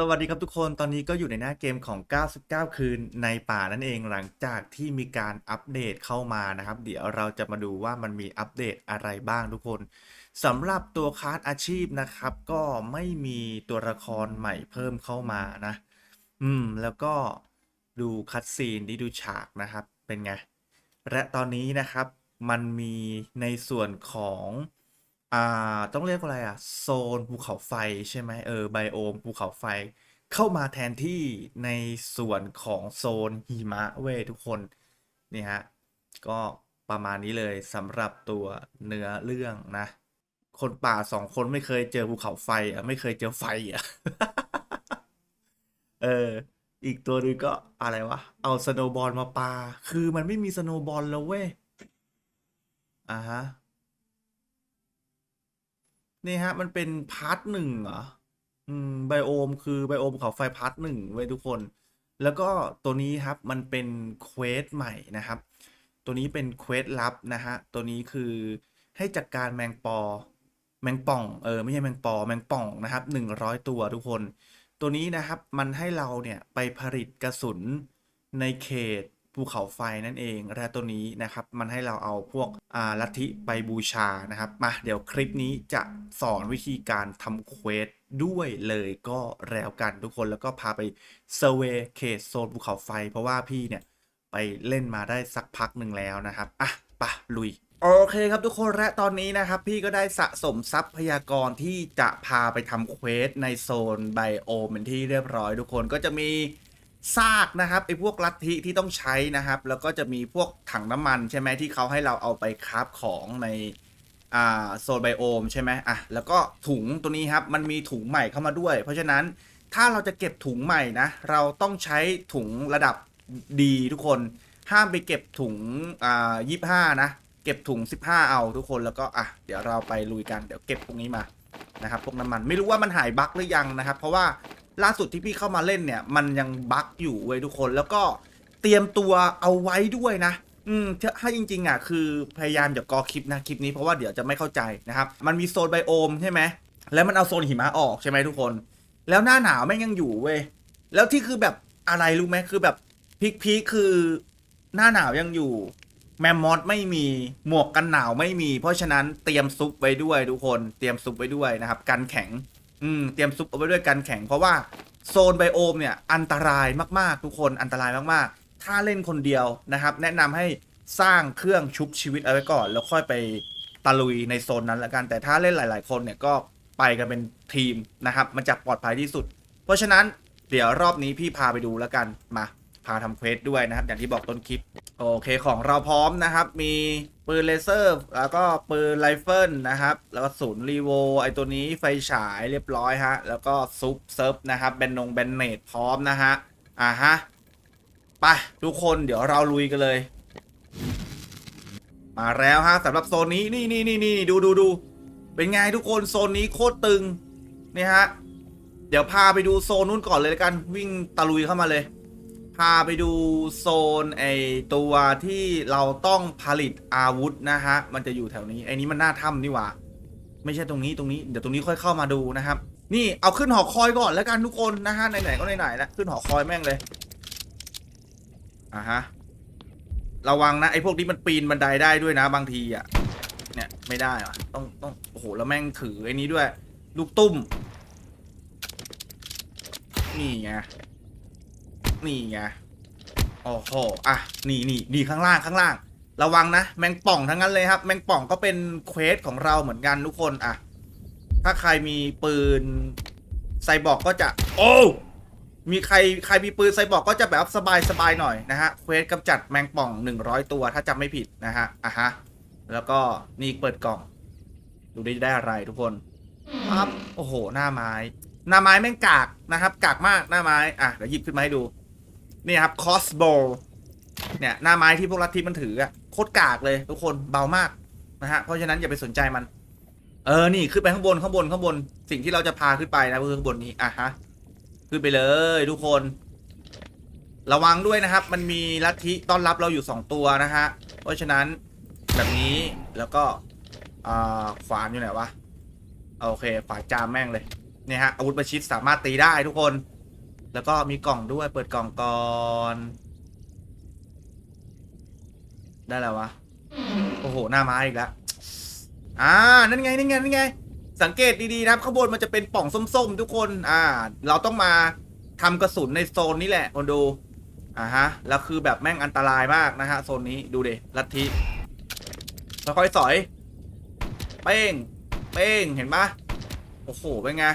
สวัสดีครับทุกคนตอนนี้ก็อยู่ในหน้าเกมของ 99 คืนในป่านั่นเองหลังจากที่มีการอัปเดตเข้ามานะครับ เดี๋ยวเราจะมาดูว่ามันมีอัปเดตอะไรบ้างทุกคนสำหรับตัวคลาสอาชีพนะครับ ก็ไม่มีตัวละครใหม่เพิ่มเข้ามานะ อืม แล้วก็ดูคัดซีนที่ดูฉากนะครับเป็นไง และตอนนี้นะครับมันมีในส่วนของ อ่า ต้องเรียกว่าอะไรอะ โซนภูเขาไฟใช่ไหมเออไบโอมภูเขาไฟ เข้ามาแทนที่ในส่วนของโซนหิมะเว้ยทุกคนนี่ฮะก็ประมาณนี้เลยสำหรับตัวเนื้อเรื่องนะ คนป่าสองคนไม่เคยเจอภูเขาไฟอะไม่เคยเจอไฟอะเออ อีกตัวหนึงก็อะไรวะ เอาสโนบอลมาปา คือมันไม่มีสโนบอลแล้วเว้ยอ่าฮะ นี่ฮะ มันเป็นพาร์ทหนึ่งเหรอ อืมไบโอม คือไบโอมเขาไฟพาร์ทหนึ่งไว้ทุกคน แล้วก็ตัวนี้ครับมันเป็นเควสใหม่นะครับ ตัวนี้เป็นเควสลับนะฮะ ตัวนี้คือให้จัดการแมงปอ แมงป่อง เออ ไม่ใช่แมงปอ แมงป่องนะครับหนึ่งร้อยตัวทุกคน ตัวนี้นะครับมันให้เราเนี่ยไปผลิตกระสุนในเขต ภูเขาไฟนั่นเองและตัวนี้นะครับมันให้เราเอาพวกอ่าลัทธิไปบูชานะครับมาเดี๋ยวคลิปนี้จะสอนวิธีการทำเควสด้วยเลยก็แล้วกันทุกคนแล้วก็พาไปเซเวเขตโซนภูเขาไฟ เพราะว่าพี่เนี่ยไปเล่นมาได้สักพักหนึ่งแล้วนะครับอะปะลุยโอเคครับทุกคนและตอนนี้นะครับ พี่ก็ได้สะสมทรัพยากรที่จะพาไปทำเควสในโซนไบโอมเป็นที่เรียบร้อยทุกคนก็จะมี ซากนะครับไอ้พวกลัทธิที่ต้องใช้นะครับ แล้วก็จะมีพวกถังน้ำมันใช่ไหมที่เขาให้เราเอาไปคราฟของในอ่าโซนไบโอมใช่ไหมอะแล้วก็ถุงตัวนี้ครับมันมีถุงใหม่เข้ามาด้วย เพราะฉะนั้นถ้าเราจะเก็บถุงใหม่นะเราต้องใช้ถุงระดับดีทุกคน ห้ามไปเก็บถุงอ่ายี่ห้านะเก็บถุง 15 เอาทุกคนแล้วก็อะเดี๋ยวเราไปลุยกันเดี๋ยวเก็บพวกนี้มานะครับพวกน้ำมันไม่รู้ว่ามันหายบั๊กหรือยังนะครับ เพราะว่า ล่าสุดที่พี่เข้ามาเล่นเนี่ย มันยังบั๊กอยู่เว้ยทุกคนแล้วก็เตรียมตัวเอาไว้ด้วยนะ อืมถ้าจริง ๆอะคือพยายามอย่ากอคลิปนะคลิปนี้เพราะว่าเดี๋ยวจะไม่เข้าใจนะครับ มันมีโซนไบโอมใช่ไหมแล้วมันเอาโซนหิมะออกใช่ไหมทุกคน แล้วหน้าหนาวแม่งยังอยู่เว้ยแล้วที่คือแบบอะไรรู้ไหมคือแบบพีคพีคคือหน้าหนาวยังอยู่ แมมมอสไม่มีหมวกกันหนาวไม่มี เพราะฉะนั้นเตรียมซุปไว้ด้วยทุกคนเตรียมซุปไว้ด้วยนะครับ กันแข็ง อืมเตรียมซุปเอาไว้ด้วยกันแข็งเพราะว่าโซนไบโอมเนี่ยอันตรายมากๆ ทุกคนอันตรายมากๆ ถ้าเล่นคนเดียวนะครับ แนะนำให้สร้างเครื่องชุบชีวิตเอาไว้ก่อน แล้วค่อยไปตะลุยในโซนนั้นละกัน แต่ถ้าเล่นหลาย ๆ คนเนี่ยก็ไปกันเป็นทีมนะครับมันจะปลอดภัยที่สุด เพราะฉะนั้นเดี๋ยวรอบนี้พี่พาไปดูแล้วกันมาพาทำเควสด้วยนะครับ อย่างที่บอกต้นคลิป โอเคของเราพร้อมนะครับ มีปืนเลเซอร์ แล้วก็ปืนไรเฟิลนะครับ แล้วก็ศูนย์รีโวไอตัวนี้ไฟฉายเรียบร้อยฮะ แล้วก็ซุปเซิร์ฟนะครับแบนนงแบนเนตพร้อมนะฮะ อ่าฮะ ไปทุกคนเดี๋ยวเราลุยกันเลย มาแล้วฮะสำหรับโซนนี้นี่นี่นี่นี่ดูดูดูเป็นไงทุกคนโซนนี้โคตรตึงนี่ฮะ เดี๋ยวพาไปดูโซนนู้นก่อนเลยละกัน วิ่งตะลุยเข้ามาเลย พาไปดูโซนไอตัวที่เราต้องผลิตอาวุธนะฮะ มันจะอยู่แถวนี้ไอ้นี้มันหน้าถ้ำนี่หว่า ไม่ใช่ตรงนี้ตรงนี้ เดี๋ยวตรงนี้ค่อยเข้ามาดูนะครับ นี่เอาขึ้นหอคอยก่อนแล้วกันทุกคนนะฮะไหนๆก็ไหนๆแล้วขึ้นหอคอยแม่งเลยอะฮะระวังนะไอ้พวกนี้มันปีนบันไดได้ด้วยนะ บางทีอะเนี่ยไม่ได้อะต้องต้องโอ้โหแล้วแม่งถือไอ้นี้ด้วย ลูกตุ้ม นี่ไง นี่ไงโอ้โหอะนี่นี่นี่ข้างล่างข้างล่าง ระวังนะ แมงป่องทั้งนั้นเลยครับ แมงป่องก็เป็นเควสของเราเหมือนกันทุกคนอะถ้าใครมีปืนไซบอร์กก็จะ โอ้มีใครใครมีปืนไซบอร์กก็จะแบบสบายสบายหน่อยนะฮะเควสกำจัดแมงป่อง 100 ตัวถ้าจำไม่ผิดนะฮะอะฮะแล้วก็นี่เปิดกล่อง ดูได้ได้อะไรทุกคนปั๊บโอ้โห หน้าไม้ หน้าไม้แม่งกากนะครับ กากมากหน้าไม้อะเดี๋ยวหยิบขึ้นมาให้ดู นี่ครับคอสโบเนี่ยหน้าไม้ที่พวกลัทธิมันถืออะโคตรกากเลยทุกคนเบามากนะฮะเพราะฉะนั้นอย่าไปสนใจมัน เออนี่ขึ้นไปข้างบนข้างบนข้างบนสิ่งที่เราจะพาขึ้นไปนะคือข้างบนนี้อะฮะขึ้นไปเลยทุกคน ระวังด้วยนะครับ มันมีลัทธิต้อนรับเราอยู่สองตัวนะฮะเพราะฉะนั้นแบบนี้แล้วก็อ่าขวานอยู่ไหนวะโอเคขวานจามแม่งเลยเนี่ยฮะอาวุธประชิดสามารถตีได้ทุกคน แล้วก็มีกล่องด้วยเปิดกล่องก่อน ได้แล้ววะ โอ้โห หน้าไม้อีกแล้วอ่า นั่นไง นั่นไง นั่นไง สังเกตดีๆนะครับข้างบนมันจะเป็นป่องส้มๆ ทุกคน อ่า เราต้องมาทำกระสุนในโซนนี้แหละคนดู อ่าฮะ แล้วคือแบบแม่งอันตรายมากนะฮะโซนนี้ ดูเดลัทธิค่อยๆสอย เป้ง เป้ง เห็นปะโอ้โห เป็นไง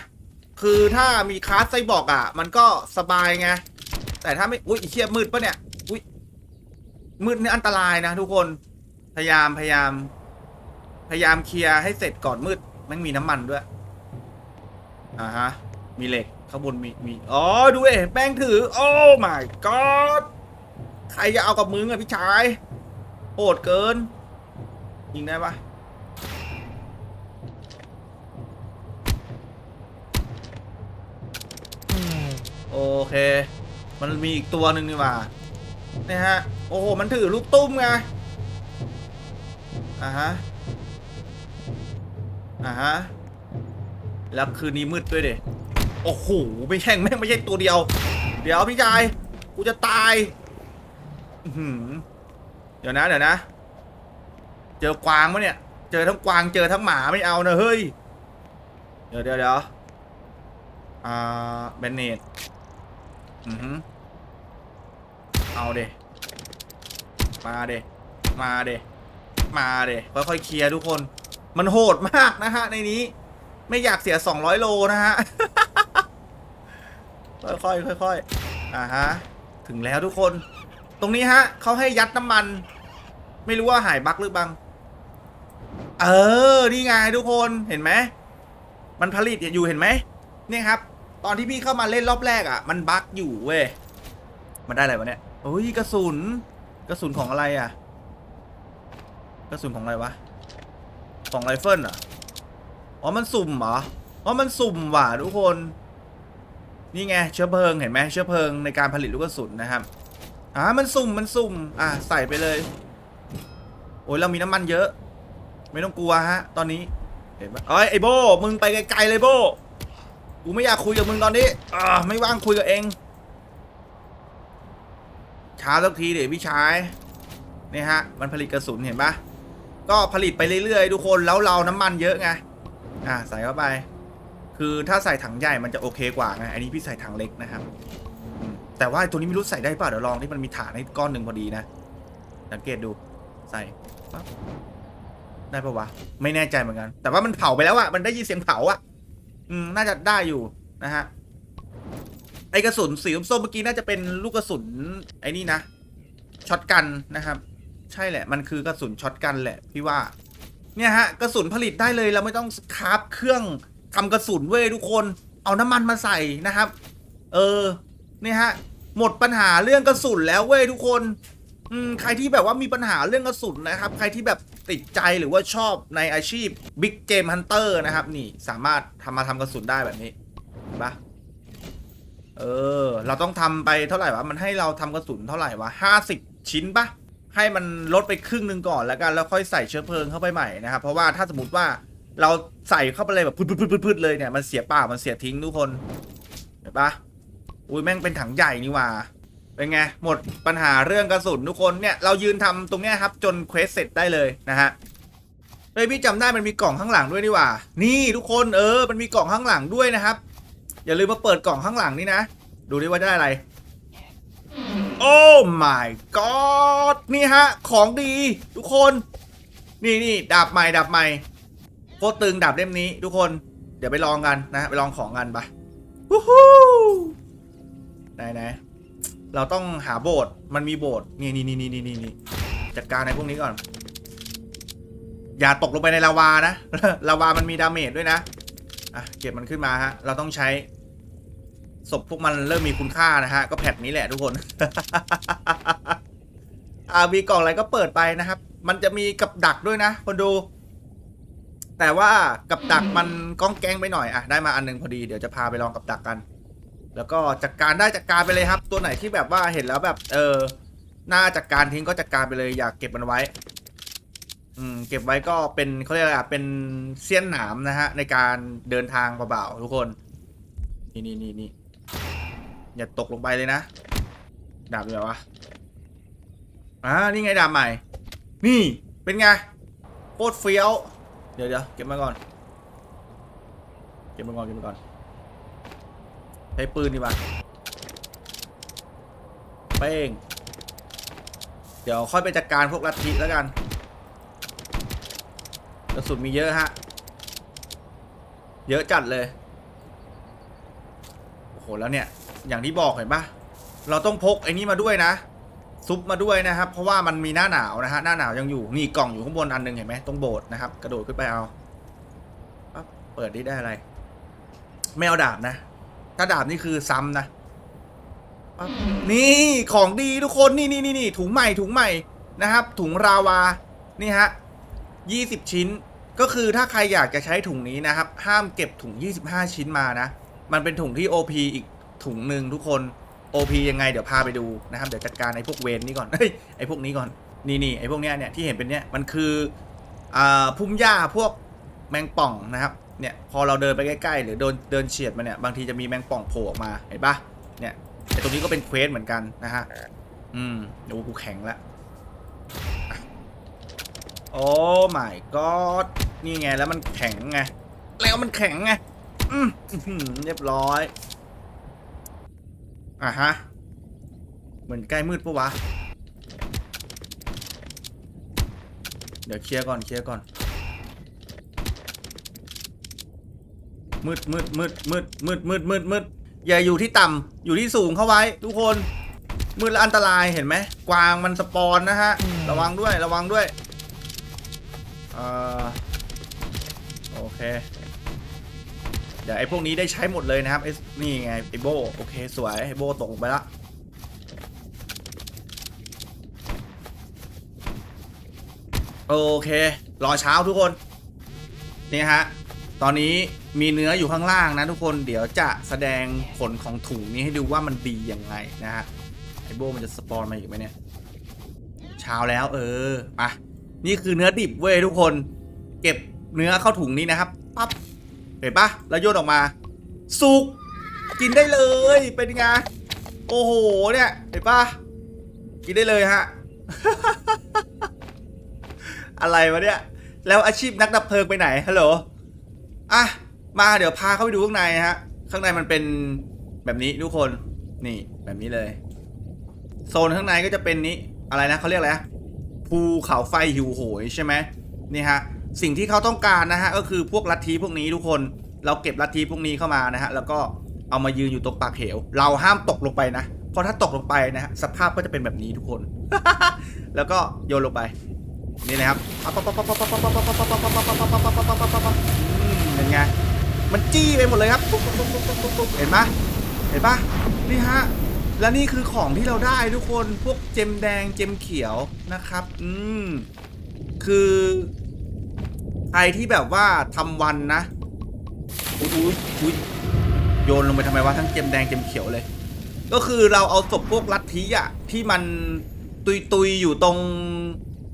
คือถ้ามีคลาสไซบอร์กอะ มันก็สบายไง แต่ถ้าไม่ อุ้ยไอ้เชี่ยมืดปะเนี่ย อุ้ยมืดนี่อันตรายนะทุกคน พยายามพยายาม พยายามเคลียร์ให้เสร็จก่อนมืดแม่งมีน้ำมันด้วย อ่าฮะ มีเหล็กข้างบนมีมี อ๋อ ดูเอ๋แป้งถือ โอ้ my god ใครจะเอากับมึงอะพี่ชายโหดเกิน ยิงได้ปะ เค มันมีอีกตัวหนึ่งนี่ว่าเนี่ยฮะ โอ้โห มันถือลูกตุ้มไง อ่าฮะ อ่าฮะ แล้วคืนนี้มืดด้วยเด็โอ้โห ไม่แช่งแม่งไม่ใช่ตัวเดียว เดี๋ยวพี่ชาย กูจะตายอืเดี๋ยวนะเดี๋ยวนะ เจอกวางมะเนี่ย เจอทั้งกวางเจอทั้งหมาไม่เอานะเฮ้ย เดี๋ยวเดี๋ยวเดี๋ยวอ่าเบนเนต อือหือเอาเดมาเดมาเดมาเดค่อยๆเคลียร์ทุกคน มันโหดมากนะฮะ ในนี้ ไม่อยากเสีย 200 โลนะฮะ ค่อยๆค่อยๆอ่าฮะ ถึงแล้วทุกคน ตรงนี้ฮะ เขาให้ยัดน้ำมัน ไม่รู้ว่าหายบั๊กหรือบัง เออ นี่ไงทุกคน เห็นไหม มันผลิตอยู่เห็นไหมนี่ครับ ตอนที่พี่เข้ามาเล่นรอบแรกอะ มันบั๊กอยู่เว้ย มันได้อะไรวะเนี่ยโอ้ยกระสุน กระสุนของอะไรอะ กระสุนของอะไรวะ ของไรเฟิลอะอ๋อ มันสุ่มเหรอ อ๋อ มันสุ่มว่ะทุกคน นี่ไงเชื้อเพลิงเห็นไหมเชื้อเพลิงในการผลิตลูกกระสุนนะครับอ่ามันสุ่ม มันสุ่ม อะ ใส่ไปเลย โอ้ยเรามีน้ำมันเยอะ ไม่ต้องกลัวฮะ ตอนนี้ เห็นปะเอ้ยไอโบ มึงไปไกลๆเลยโบ กูไม่อยากคุยกับมึงตอนนี้อ่าไม่ว่างคุยกับเอง ช้าสักทีเดี๋ยวพี่ชายนี่ฮะ มันผลิตกระสุนเห็นปะก็ผลิตไปเรื่อยๆทุกคนแล้วเราน้ำมันเยอะไง อ่าใส่เข้าไป คือถ้าใส่ถังใหญ่มันจะโอเคกว่าไง อันนี้พี่ใส่ถังเล็กนะครับ แต่ว่าตัวนี้ไม่รู้ใส่ได้ป่าเดี๋ยวลองที่มันมีฐานให้ก้อนหนึ่งพอดีนะ สังเกตดู ใส่ปั๊บได้ปะวะ ไม่แน่ใจเหมือนกัน แต่ว่ามันเผาไปแล้วอะมันได้ยินเสียงเผาอะ อืมน่าจะได้อยู่นะฮะไอกระสุนสีส้มเมื่อกี้น่าจะเป็นลูกกระสุนไอ้นี่นะช็อตกันนะครับ ใช่แหละ มันคือกระสุนช็อตกันแหละพี่ว่า เนี่ยฮะกระสุนผลิตได้เลยเราไม่ต้องคราฟเครื่องทำกระสุนเว้ยทุกคนเอาน้ำมันมาใส่นะครับ เออเนี่ยฮะหมดปัญหาเรื่องกระสุนแล้วเว้ยทุกคน อืมใครที่แบบว่ามีปัญหาเรื่องกระสุนนะครับ ใครที่แบบติดใจหรือว่าชอบในอาชีพ Big Game Hunter นะครับ นี่สามารถทำมาทำกระสุนได้แบบนี้เห็นปะเออ เราต้องทำไปเท่าไหร่วะ มันให้เราทำกระสุนเท่าไหร่วะห้าสิบชิ้นปะให้มันลดไปครึ่งหนึ่งก่อนแล้วกันแล้วค่อยใส่เชื้อเพลิงเข้าไปใหม่นะครับ เพราะว่าถ้าสมมติว่าเราใส่เข้าไปเลยแบบพืดๆๆเลยเนี่ยมันเสียเปล่ามันเสียทิ้งทุกคนเห็นปะอุ้ยแม่งเป็นถังใหญ่นี่ว่า เป็นไง หมดปัญหาเรื่องกระสุนทุกคนเนี่ยเรายืนทำตรงเนี้ยครับ จนเควสเสร็จได้เลยนะฮะเฮ้ยพี่จำได้มันมีกล่องข้างหลังด้วยนี่หว่า นี่ทุกคนเออ มันมีกล่องข้างหลังด้วยนะครับ อย่าลืมมาเปิดกล่องข้างหลังนี่นะ ดูดิว่าได้อะไร โอ้ my god นี่ฮะ ของดีทุกคน นี่นี่ดาบใหม่ดาบใหม่โคตรตึงดาบเล่มนี้ ทุกคน เดี๋ยวไปลองกันนะ ไปลองของกันปะวู้ฮู้ไหนไหน เราต้องหาโบสถ์มันมีโบสถ์นี่นี่นี่นี่นี่นี่จัดการในพวกนี้ก่อน อย่าตกลงไปในลาวานะลาวามันมีดาเมจด้วยนะอะเก็บมันขึ้นมาฮะ เราต้องใช้ศพพวกมันเริ่มมีคุณค่านะฮะ ก็แพทนี้แหละทุกคน อ่ามีกล่องอะไรก็เปิดไปนะครับ มันจะมีกับดักด้วยนะคนดู แต่ว่ากับดักมันก้องแกงไปหน่อยอะได้มาอันหนึงพอดีเดี๋ยวจะพาไปลองกับดักกัน แล้วก็จัดการได้จัดการไปเลยครับ ตัวไหนที่แบบว่าเห็นแล้วแบบเออน่าจัดการทิ้งก็จัดการไปเลยอยากเก็บมันไว้ อืม เก็บไว้ก็เป็นเขาเรียกอะไรอะเป็นเสี้ยนหนามนะฮะ ในการเดินทางเปล่าๆทุกคน นี่นี่นี่นี่อย่าตกลงไปเลยนะดาบอยู่ไหนวะอ่านี่ไงดาบใหม่ นี่เป็นไงโคตรเฟี้ยว เดี๋ยวเดี๋ยวเก็บมาก่อน เก็บมาก่อนเก็บมาก่อน ใช้ปืนดีกว่าเป้ง เดี๋ยวค่อยไปจัดการพวกลัทธิแล้วกันกระสุนมีเยอะฮะ เยอะจัดเลย โอ้โห แล้วเนี่ย อย่างที่บอกเห็นปะเราต้องพกไอ้นี่มาด้วยนะ ซุปมาด้วยนะครับ เพราะว่ามันมีหน้าหนาวนะฮะ หน้าหนาวยังอยู่ นี่กล่องอยู่ข้างบนอันหนึงเห็นไหมตรงโบสถ์นะครับ กระโดดขึ้นไปเอาปั๊บเปิดนี่ได้อะไร ไม่เอาดาบนะ ถ้าดาบนี่คือซ้ำนะ นี่ของดีทุกคนนี่นี่นี่นี่ถุงใหม่ถุงใหม่นะครับ ถุงราวา นี่ฮะ20ชิ้น ก็คือถ้าใครอยากจะใช้ถุงนี้นะครับ ห้ามเก็บถุง 25 ชิ้นมานะ มันเป็นถุงที่ OP อีกถุงหนึ่งทุกคน OP ยังไงเดี๋ยวพาไปดูนะครับ เดี๋ยวจัดการไอ้พวกเวนนี่ก่อนเฮ้ยไอ้พวกนี้ก่อน นี่นี่ไอ้พวกเนี้ยเนี่ยที่เห็นเป็นเนี้ยมันคืออ่าพุ่มหญ้าพวกแมงป่องนะครับ เนี่ยพอเราเดินไปใกล้ๆ หรือเดินเดินเฉียดมาเนี่ยบางทีจะมีแมงป่องโผล่ออกมาเห็นปะเนี่ยไอตรงนี้ก็เป็นเควสเหมือนกันนะฮะอืมเดี๋ยวกูแข็งละโอ้ my god นี่ไงแล้วมันแข็งไงแล้วมันแข็งไงอืมเรียบร้อยอะฮะเหมือนใกล้มืดปะวะเดี๋ยวเคลียร์ก่อนเคลียร์ก่อน มืดมืดมืดมืดมืดมืดมืดมืดอย่าอยู่ที่ต่ำอยู่ที่สูงเข้าไว้ ทุกคน มืดและอันตรายเห็นไหมกวางมันสปอนนะฮะ ระวังด้วยระวังด้วยเอ่อโอเค เดี๋ยวไอ้พวกนี้ได้ใช้หมดเลยนะครับไอ้นี่ไงไอ้โบโอเค สวยไอ้โบตกลงไปละโอเค รอเช้าทุกคน นี่ฮะ ตอนนี้มีเนื้ออยู่ข้างล่างนะทุกคนเดี๋ยวจะแสดงผลของถุงนี้ให้ดูว่ามันดียังไงนะฮะไอโบมันจะสปอนมาอีกไหมเนี่ยเช้าแล้วเออมานี่คือเนื้อดิบเว้ยทุกคน เก็บเนื้อเข้าถุงนี้นะครับปั๊บเห็นปะแล้วโยนออกมา สุกกินได้เลยเป็นไงโอ้โหเนี่ยเห็นปะกินได้เลยฮะอะไรวะเนี่ยแล้วอาชีพนักดับเพลิงไปไหนฮัลโหล อะมาเดี๋ยวพาเข้าไปดูข้างในฮะ ข้างในมันเป็นแบบนี้ทุกคนนี่แบบนี้เลย โซนข้างในก็จะเป็นนี้อะไรนะเขาเรียกอะไรภูเขาไฟหิวโหยใช่ไหมนี่ฮะสิ่งที่เขาต้องการนะฮะก็คือพวกลัทธิพวกนี้ทุกคนเราเก็บลัทธิพวกนี้เข้ามานะฮะแล้วก็เอามายืนอยู่ตรงปากเหว เราห้ามตกลงไปนะเพราะถ้าตกลงไปนะฮะสภาพก็จะเป็นแบบนี้ทุกคน แล้วก็โยนลงไปนี่นะครับ เป็นไง มันจี้ไปหมดเลยครับเห็นไหมเห็นปะนี่ฮะ และนี่คือของที่เราได้ทุกคน พวกเจมแดงเจมเขียวนะครับ อืม คือใครที่แบบว่าทำวันนะอุ๊ยอุ๊ยโยนลงไปทำไมวะทั้งเจมแดงเจมเขียวเลย ก็คือเราเอาศพพวกลัทธิอะที่มันตุยตุยๆอยู่ตรง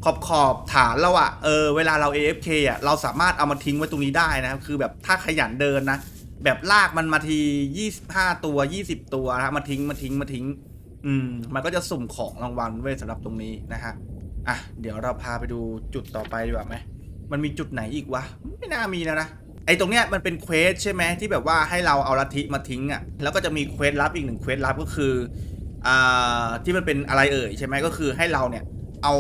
ขอบขอบฐานเราอะเออเวลาเรา AFK อะเราสามารถเอามาทิ้งไว้ตรงนี้ได้นะครับคือแบบถ้าขยันเดินนะ แบบลากมันมาที 25 ตัว 20 ตัวนะมาทิ้งมาทิ้งมาทิ้ง อืม มันก็จะสุ่มของรางวัลไว้สำหรับตรงนี้นะฮะอะเดี๋ยวเราพาไปดูจุดต่อไปดีกว่าไหมมันมีจุดไหนอีกวะไม่น่ามีแล้วนะไอ้ตรงเนี้ยมันเป็นเควสใช่ไหมที่แบบว่าให้เราเอาลัทธิมาทิ้งอะ่ะแล้วก็จะมีเควสลับอีกหนึ่งเควสลับก็คืออ่าที่มันเป็นอะไรเอ่ยใช่ไหมก็คือให้เราเนี่ย เอา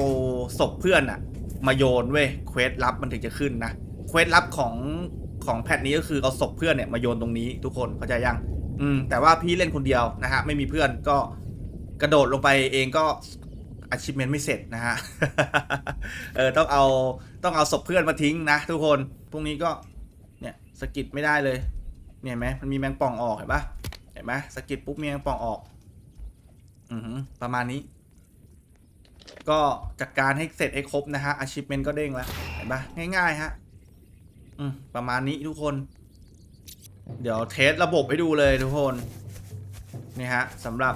ศพเพื่อนอะมาโยนเว้ยเควสลับมันถึงจะขึ้นนะเควสลับของของแพทนี้ก็คือเอาศพเพื่อนเนี่ยมาโยนตรงนี้ทุกคนเข้าใจยัง อืม แต่ว่าพี่เล่นคนเดียวนะฮะ ไม่มีเพื่อนก็กระโดดลงไปเองก็ achievement ไม่เสร็จนะฮะ เออต้องเอาต้องเอาศพเพื่อนมาทิ้งนะทุกคน พวกนี้ก็เนี่ยสกิดไม่ได้เลย เนี่ยเห็นไหมมันมีแมงป่องออกเห็นปะเห็นไหมสกิดปุ๊บมีแมงป่องออก อือประมาณนี้ ก็จัดการให้เสร็จให้ครบนะฮะ achievement ก็เด้งแล้ว เห็นปะง่าย ๆ ฮะ อืม ประมาณนี้ทุกคน เดี๋ยวเทสระบบให้ดูเลยทุกคน นี่ฮะสำหรับ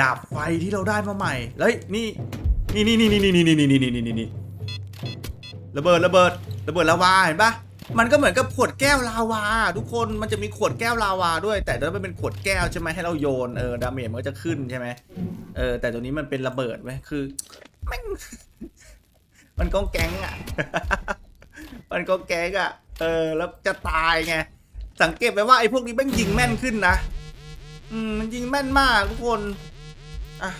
ดาบไฟที่เราได้มาใหม่ เฮ้ย นี่ นี่นี่นี่นี่นี่นี่นี่นี่นี่นี่ระเบิดระเบิดระเบิดละวาเห็นปะ มันก็เหมือนกับขวดแก้วลาวา ทุกคนมันจะมีขวดแก้วลาวาด้วย แต่ถ้ามันเป็นขวดแก้วใช่ไหมให้เราโยนเออดาเมจมันก็จะขึ้นใช่ไหมเออ แต่ตัวนี้มันเป็นระเบิดไหมคือแม่งมันก็แก๊งอะ มันก็แก๊งอะ เออ แล้วจะตายไง สังเกตไปว่าไอ้พวกนี้แม่งยิงแม่นขึ้นนะ อืม มันยิงแม่นมากทุกคน อะ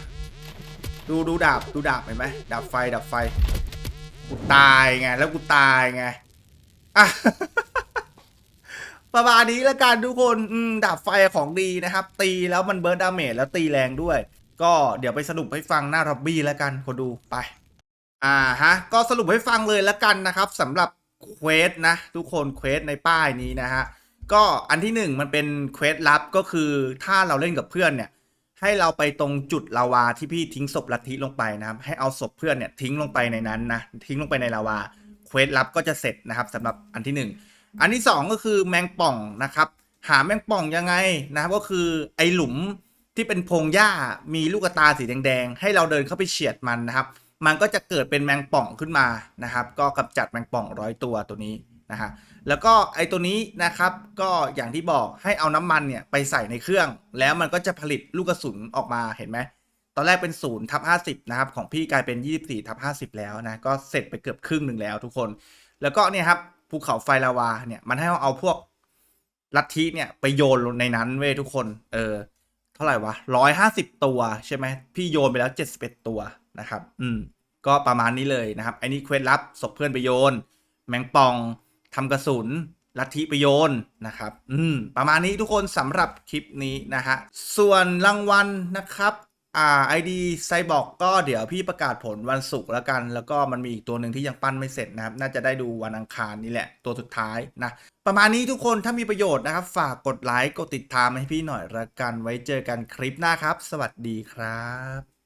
ดูดูดาบ ดูดาบเห็นไหมดาบไฟดาบไฟ กูตายไง แล้วกูตายไง อะประมาณนี้แล้วกันทุกคนดาบไฟของดีนะครับ ตีแล้วมันเบิร์ดดาเมจแล้วตีแรงด้วย ก็เดี๋ยวไปสรุปให้ฟังหน้าร็อบบี้แล้วกันคนดูไป อ่าฮะ ก็สรุปให้ฟังเลยแล้วกันนะครับสำหรับเควสนะ ทุกคนเควสในป้ายนี้นะฮะก็อันที่หนึ่งมันเป็นเควสลับก็คือถ้าเราเล่นกับเพื่อนเนี่ย ให้เราไปตรงจุดลาวาที่พี่ทิ้งศพลัทธิลงไปนะครับ ให้เอาศพเพื่อนเนี่ยทิ้งลงไปในนั้นนะทิ้งลงไปในลาวา เควสลับก็จะเสร็จนะครับสำหรับอันที่หนึ่งอันที่สองก็คือแมงป่องนะครับ หาแมงป่องยังไงนะครับก็คือไอหลุมที่เป็นพงหญ้ามีลูกตาสีแดงๆให้เราเดินเข้าไปเฉียดมันนะครับ มันก็จะเกิดเป็นแมงป่องขึ้นมานะครับ ก็กำจัดแมงป่องร้อยตัวตัวนี้นะฮะแล้วก็ไอตัวนี้นะครับก็อย่างที่บอกให้เอาน้ำมันเนี่ยไปใส่ในเครื่อง แล้วมันก็จะผลิตลูกกระสุนออกมาเห็นไหม ตอนแรกเป็นศูนย์ทับห้าสิบนะครับของพี่กลายเป็นยี่สี่ทับห้าสิบแล้วนะก็เสร็จไปเกือบครึ่งหนึ่งแล้วทุกคน แล้วก็เนี่ยครับภูเขาไฟลาวาเนี่ยมันให้เราเอาพวกลัทธิเนี่ยไปโยนลงในนั้นเว้ยทุกคนเออเท่าไหร่วะร้อยห้าสิบตัวใช่ไหมพี่โยนไปแล้วเจ็ดสิบเอ็ดตัวนะครับ อืมก็ประมาณนี้เลยนะครับไอ้นี่เควสลับศพเพื่อนไปโยน แมงป่องทำกระสุนลัทธิไปโยนนะครับ อืม ประมาณนี้ทุกคนสำหรับคลิปนี้นะฮะ ส่วนรางวัลนะครับ อ่าไอดีไซบอกก็เดี๋ยวพี่ประกาศผลวันศุกร์แล้วกัน แล้วก็มันมีอีกตัวหนึ่งที่ยังปั้นไม่เสร็จนะครับ น่าจะได้ดูวันอังคารนี่แหละ ตัวสุดท้ายนะ ประมาณนี้ทุกคนถ้ามีประโยชน์นะครับ ฝากกดไลค์กดติดตามให้พี่หน่อยละกันไว้เจอกันคลิปหน้าครับ สวัสดีครับ